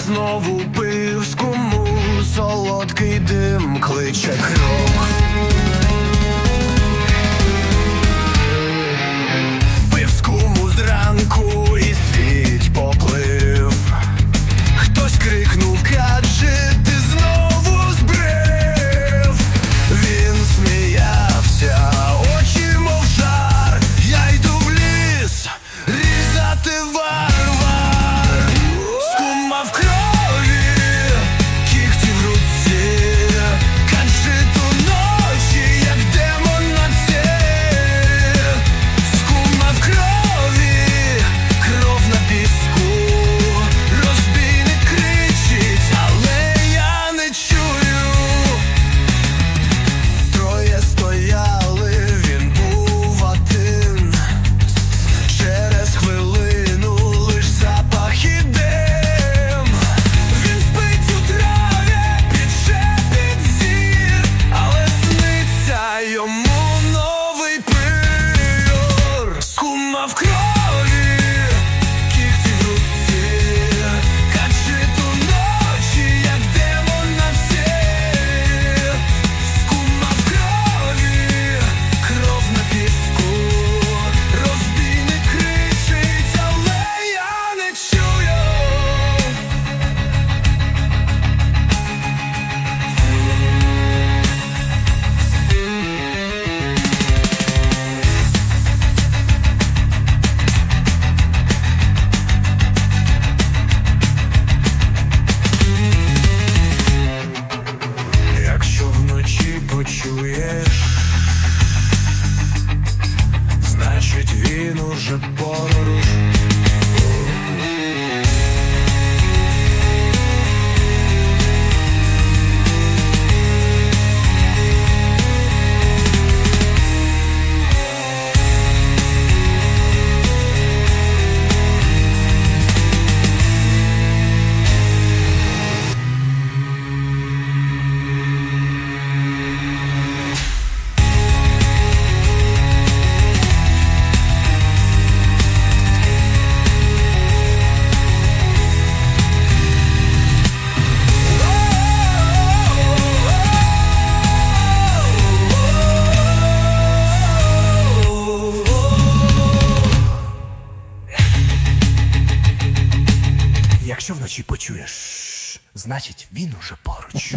знову пив з солодкий дим кличе кров. Hoje bora Якщо вночі почуєш, значить він уже поруч.